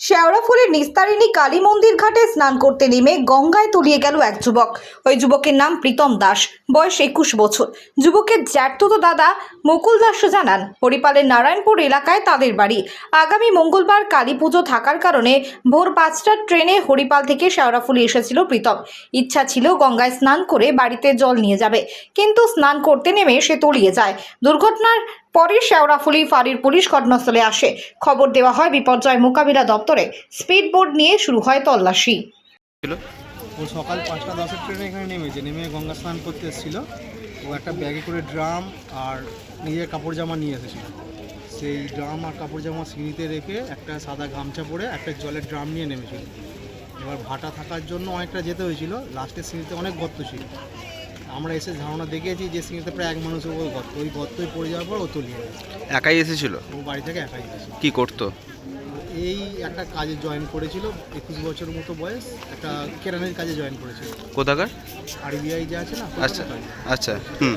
শেওড়াফুলের নিস্তারিণী কালী মন্দির ঘাটে স্নান করতে নেমে গঙ্গায় তলিয়ে গেল এক যুবক। ওই যুবকের নাম প্রীতম দাস। বয়স একুশ বছর। যুবকের জ্যাঠতো দাদা মুকুল দাস জানান হরিপালের নারায়ণপুর এলাকায় তাদের বাড়ি। আগামী মঙ্গলবার কালী পুজো থাকার কারণে ভোর পাঁচটার ট্রেনে হরিপাল থেকে শেওড়াফুলি এসেছিল প্রীতম। ইচ্ছা ছিল গঙ্গায় স্নান করে বাড়িতে জল নিয়ে যাবে। কিন্তু স্নান করতে নেমে সে তলিয়ে যায়। দুর্ঘটনার পরে শেওড়াফুলি ফাঁড়ির পুলিশ ঘটনাস্থলে আসে। খবর দেওয়া হয় বিপর্যয় মোকাবিলা দপ্তরে স্পিড বোর্ড নিয়ে শুরু হয় তল্লাশি। ও সকাল পাঁচটা দশের ট্রেনে এখানে নেমেছে নেমে গঙ্গা স্নান করতে এসেছিল। ও একটা ব্যাগে করে ড্রাম আর নিজের কাপড় জামা নিয়ে এসেছিল। সেই ড্রাম আর কাপড় জামা সিঁড়িতে রেখে একটা সাদা গামছা পরে একটা জলের ড্রাম নিয়ে নেমেছিল। এবার ভাটা থাকার জন্য অনেকটা যেতে হয়েছিল। লাস্টের সিঁড়িতে অনেক গর্ত ছিল। আমরা এসে ধারণা দেখেছি যে সিঁড়িতে প্রায় এক মানুষ ওই গর্ত ওই গর্তই পড়ে যাওয়ার পর ও তলিয়ে গেছে। একাই এসেছিল? ও বাড়ি থেকে একাই এসেছিল। কি করতো? এই একটা কাজে জয়েন করেছিল একুশ বছর মতো বয়স একটা কেরানের কাজে জয়েন করেছিল। কোথাকার? আরবিআই যে আছে না আচ্ছা আচ্ছা হুম।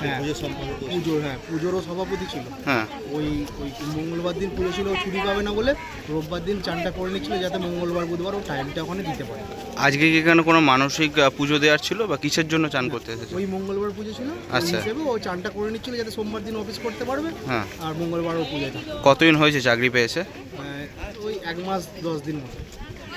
হ্যাঁ। পুজোর হ্যাঁ পুজোরও সভাপতি ছিল। হ্যাঁ। ওই ওই মঙ্গলবার দিন পুজো ছিল ও ছুটি পাবে না বলে রোববার দিন চানটা করে নিচ্ছিল যাতে মঙ্গলবার বুধবার ও টাইমটা ওখানে দিতে পারে। আজকে কি এখানে কোনো মানসিক পুজো দেওয়ার ছিল বা কিসের জন্য চান করতে এসেছে? ওই মঙ্গলবার পুজো ছিল আচ্ছা। হিসেবে ও চানটা করে নিচ্ছিল যাতে সোমবার দিন অফিস করতে পারবে হ্যাঁ। আর মঙ্গলবার ও থাকবে। কতদিন হয়েছে চাকরি পেয়েছে? আহ, ওই এক মাস দশ দিন মতো।